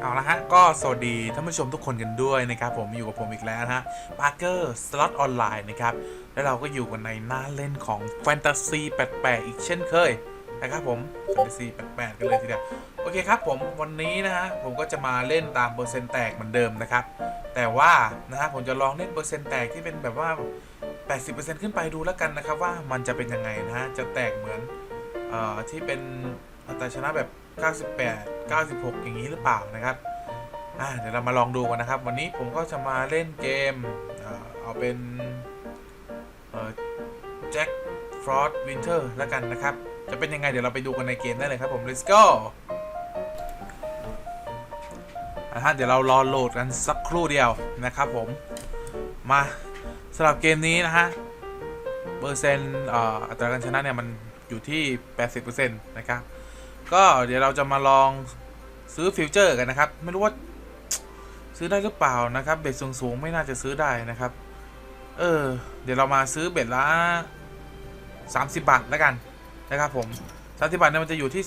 เอาละฮะ ก็สวัสดีท่านผู้ชมทุกคนกันด้วยนะครับ ผมอยู่กับผมอีกแล้วนะฮะปาร์เกอร์สล็อตออนไลน์นะครับ แล้วเราก็อยู่กันในหน้าเล่นของแฟนตาซีแปลกๆอีกเช่นเคยนะครับผมแฟนตาซีแปลกๆกันเลยทีเดียวโอเคครับผมวันนี้นะฮะผมก็จะมาเล่นตามเปอร์เซ็นต์แตกเหมือนเดิมนะครับ แต่ว่านะฮะผมจะลองเล่นเปอร์เซ็นต์แตกที่เป็นแบบว่า 80%ขึ้นไปดูแล้วกันนะครับว่ามันจะเป็นยังไงนะฮะจะแตกเหมือนเอ่อที่เป็นอัตราชนะแบบ 98 96 อย่างนี้หรือเปล่านะครับเดี๋ยวเรามาลองดูกันนะครับ วันนี้ผมก็จะมาเล่นเกมเอาเป็นแจ็คฟรอสต์วินเทอร์แล้วกันนะครับ จะเป็นยังไงเดี๋ยวเราไปดูกันในเกมได้เลยครับผม let's go อะฮะเดี๋ยวเรารอโหลดกันสักครู่เดียวนะครับผม มาสำหรับเกมนี้นะฮะเปอร์เซ็นต์อัตราการชนะเนี่ยมันอยู่ที่ 80%นะครับ ก็เดี๋ยวเราจะมาลองซื้อฟิวเจอร์กันนะครับ ไม่รู้ว่าซื้อได้หรือเปล่านะครับ เบ็ดสูงๆ ไม่น่าจะซื้อได้นะครับ เออ เดี๋ยวเรามาซื้อเบ็ดละ 30 บาทแล้วกันนะครับผม30บาทเนี่ยมันจะอยู่ที่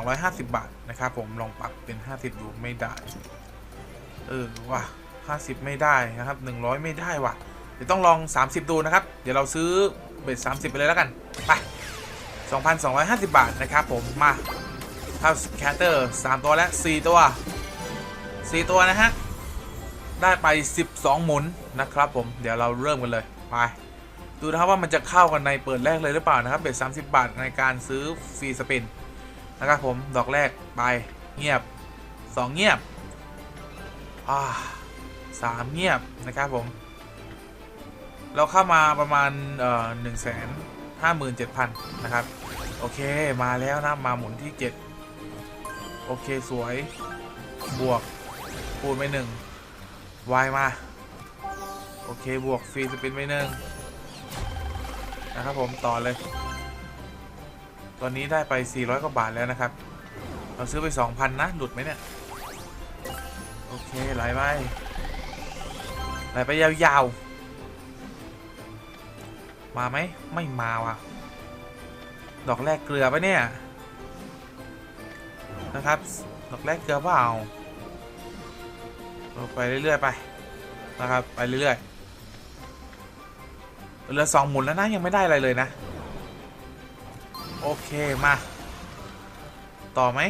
2,250 บาทนะครับผมลองปรับเป็น 50ดูไม่ได้ เออว่ะ50 ไม่ได้นะครับ 100 ไม่ได้ว่ะ เดี๋ยวต้องลอง 30 ดูนะครับ เดี๋ยวเราซื้อเบ็ด30 ไปเลยแล้วกัน ไป 2,250 บาทนะครับผมมา เข้าแคตเตอร์3ตัวและ 4 ตัว 4 ตัวนะฮะ ได้ไป 12 หมุนนะครับผม เดี๋ยวเราเริ่มกันเลย ไป ดูนะครับว่ามันจะเข้ากันในเปิดแรกเลยหรือเปล่านะครับ เบ็ด30 บาทในการซื้อฟรีสปินนะครับผม ดอกแรกไปเงียบ 2 เงียบอ่าสามเงียบนะครับผม เราเข้ามาประมาณเอ่อหนึ่งแสนห้าหมื่นเจ็ดพันนะครับ โอเคมาแล้วนะ มาหมุนที่เจ็ด โอเคสวย บวกคูณไปหนึ่งวายมา โอเคบวกฟรีสปินไปหนึ่งนะครับผมต่อเลย ตอนนี้ได้ไป 400 กว่าบาทแล้วนะครับ เราซื้อไป 2,000 นะ หลุดไหมเนี่ย โอเคไหลไปไหลไปยาวๆ มาไหม ไม่มาว่ะ ดอกแรกเกลือปะเนี่ย นะครับดอกแรกเกลือเปล่าเราไปเรื่อยๆไปนะครับไปเรื่อยๆเหลือสองหมุนแล้วนะยังไม่ได้อะไรเลยนะ โอเคมา ต่อไหม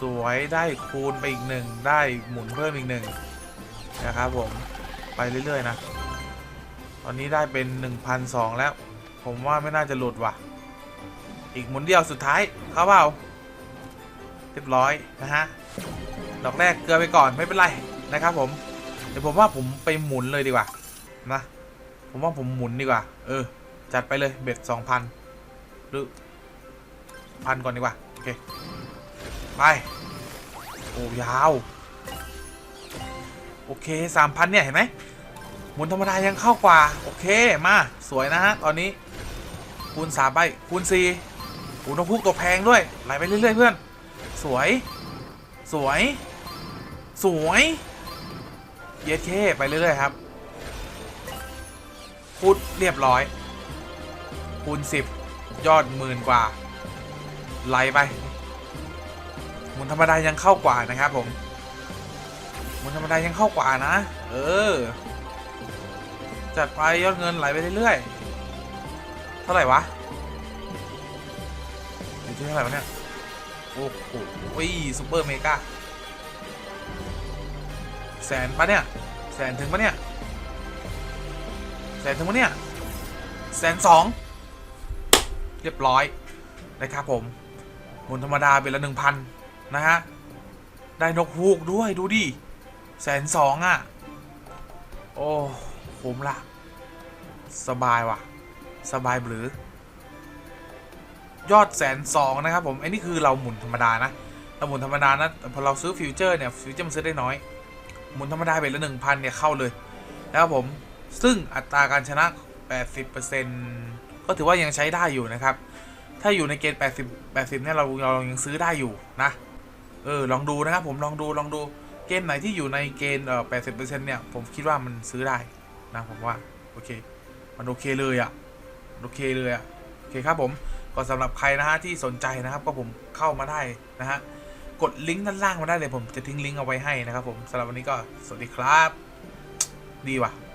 สวยได้คูณไปอีกหนึ่งได้หมุนเพิ่มอีกหนึ่งนะครับผมไปเรื่อยๆนะ ตอนนี้ได้เป็น1,200แล้ว ผมว่าไม่น่าจะหลุดว่ะ อีกหมุนเดียวสุดท้ายเข้าเปล่า เรียบร้อยนะฮะดอกแรกเกลือไปก่อนไม่เป็นไรนะครับผมเดี๋ยวผมว่าผมไปหมุนเลยดีกว่านะผมว่าผมหมุนดีกว่า เออ จัดไปเลยเบ็ด2,000หรือพันก่อนดีกว่า โอเค ไปโอ้ยาว โอเคสามพันเนี่ยเห็นไหมหมุนธรรมดายังเข้ากว่า โอเคมาสวยนะฮะ ตอนนี้คูณสามไปคูณสี่คูณนกพุกตัวแพงด้วยไหลไปเรื่อยๆเพื่อน สวย สวย สวย เย็ดเคไปเรื่อยๆครับพูดเรียบร้อย คูณสิบยอดหมื่นกว่า ไหลไปหมุนธรรมดายังเข้ากว่านะครับผมหมุนธรรมดายังเข้ากว่านะ เออ จัดไปยอดเงินไหลไปเรื่อยๆ เท่าไหร่วะอยู่ที่เท่าไหร่วะเนี่ย โอ้โหซูเปอร์เมกาแสนปะเนี่ย แสนถึงปะเนี่ย แสนถึงปะเนี่ย แสนสองเรียบร้อย นะครับผมหมุนธรรมดาเป็นละหนึ่งพันนะฮะ ได้นกฮูกด้วยดูดิแสนสองอะ โอ้คุ้มละ สบายว่ะ สบายหรือ ยอดแสนสองนะครับผมไอ้นี่คือเราหมุนธรรมดานะเราหมุนธรรมดานะแต่พอเราซื้อฟิวเจอร์เนี่ยฟิวเจอร์มันซื้อได้น้อยหมุนธรรมดาไปละหนึ่งพันเนี่ยเข้าเลยนะครับผมซึ่งอัตราการชนะ 80%ก็ถือว่ายังใช้ได้อยู่นะครับ ถ้าอยู่ในเกณฑ์80 80เนี่ยเราเรายังซื้อได้อยู่นะเออลองดูนะครับผมลองดูลองดูเกมไหนที่อยู่ในเกณฑ์เอ่อ80%เนี่ยผมคิดว่ามันซื้อได้นะผมว่าโอเคมันโอเคเลยอะ่ะโอเคเลยอะ่ะโอเคครับผม ก็สำหรับใครนะฮะที่สนใจนะครับก็ผมเข้ามาได้นะฮะกดลิงก์ด้านล่างมาได้เลยผมจะทิ้งลิงก์เอาไว้ให้นะครับผมสำหรับวันนี้ก็สวัสดีครับ ดีว่ะ